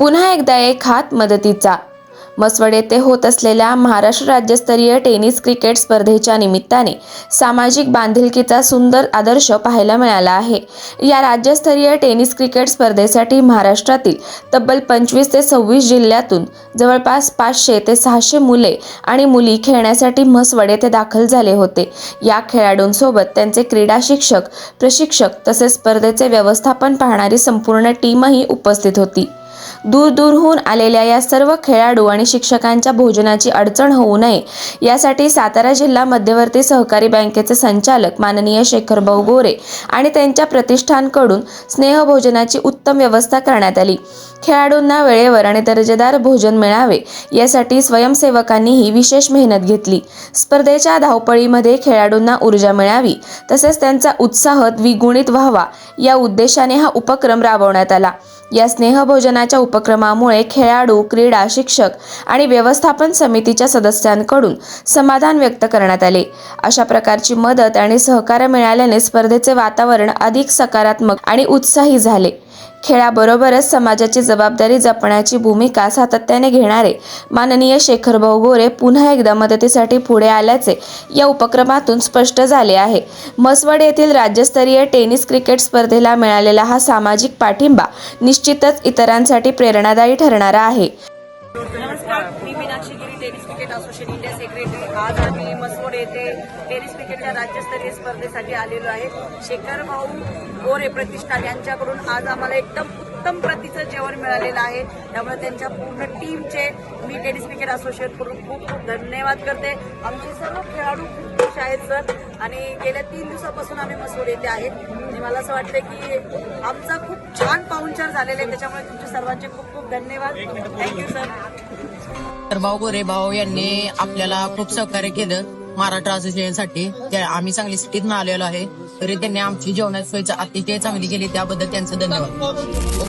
पुन्हा एकदा एक हात मदतीचा. मसवड येथे होत असलेल्या महाराष्ट्र राज्यस्तरीय टेनिस क्रिकेट स्पर्धेच्या निमित्ताने सामाजिक बांधिलकीचा सुंदर आदर्श पाहायला मिळाला आहे. या राज्यस्तरीय टेनिस क्रिकेट स्पर्धेसाठी महाराष्ट्रातील तब्बल पंचवीस ते सव्वीस जिल्ह्यातून जवळपास पाचशे ते सहाशे मुले आणि मुली खेळण्यासाठी म्हसवड येथे दाखल झाले होते. या खेळाडूंसोबत त्यांचे क्रीडा शिक्षक प्रशिक्षक तसेच स्पर्धेचे व्यवस्थापन पाहणारी संपूर्ण टीमही उपस्थित होती. दूरदूरहून आलेल्या या सर्व खेळाडू आणि शिक्षकांच्या भोजनाची अडचण होऊ नये. यासाठी सातारा जिल्हा मध्यवर्ती सहकारी बँकेचे संचालक माननीय शेखरभाऊ गोरे आणि त्यांच्या प्रतिष्ठानकडून स्नेहभोजनाची उत्तम व्यवस्था करण्यात आली. खेळाडूंना वेळेवर आणि दर्जेदार भोजन मिळावे यासाठी स्वयंसेवकांनीही विशेष मेहनत घेतली. स्पर्धेच्या धावपळीमध्ये खेळाडूंना ऊर्जा मिळावी तसेच त्यांचा उत्साह द्विगुणित व्हावा या उद्देशाने हा उपक्रम राबवण्यात आला. या स्नेहभोजनाच्या उपक्रमामुळे खेळाडू क्रीडा शिक्षक आणि व्यवस्थापन समितीच्या सदस्यांकडून समाधान व्यक्त करण्यात आले. अशा प्रकारची मदत आणि सहकार्य मिळाल्याने स्पर्धेचे वातावरण अधिक सकारात्मक आणि उत्साही झाले. खेळाबरोबरच समाजाची जबाबदारी जपण्याची भूमिका सातत्याने घेणारे माननीय शेखरभाऊ गोरे पुन्हा एकदा मदतीसाठी पुढे आल्याचे या उपक्रमातून स्पष्ट झाले आहे. मसवड येथील राज्यस्तरीय टेनिस क्रिकेट स्पर्धेला मिळालेला हा सामाजिक पाठिंबा निश्चितच इतरांसाठी प्रेरणादायी ठरणारा आहे. नमस्कार मी Meenakshi Giri tennis cricket association India secretary. आज आम्ही मसवड येथे टेनिस क्रिकेटच्या राज्यस्तरीय स्पर्धेसाठी आलेलो आहे. शेखर भाऊ गोरे प्रतिष्ठान यांच्याकडून आज आम्हाला एकदम उत्तम प्रतीचं जेवण मिळालेलं आहे. त्यामुळे त्यांच्या पूर्ण टीमचे मी टेनिस क्रिकेट असोसिएट करून खूप खूप धन्यवाद करते. आमचे सर्व खेळाडू खूप खुश आहेत सर. आणि गेल्या तीन दिवसापासून आम्ही मसूर येथे आहेत. आणि मला असं वाटतं की आमचा खूप छान पाहुणचार झालेला आहे. त्याच्यामुळे तुमचे सर्वांचे खूप खूप धन्यवाद. थँक्यू सर तर भाऊ गोरे भाऊ यांनी आपल्याला खूप सहकार्य केलं महाराष्ट्र असोसिएशनसाठी. आम्ही चांगली सिटीत आलेलो आहे. तरी त्यांनी आमची जेवणाची सोयचं अतिशय चांगली केली. त्याबद्दल त्यांचं धन्यवाद.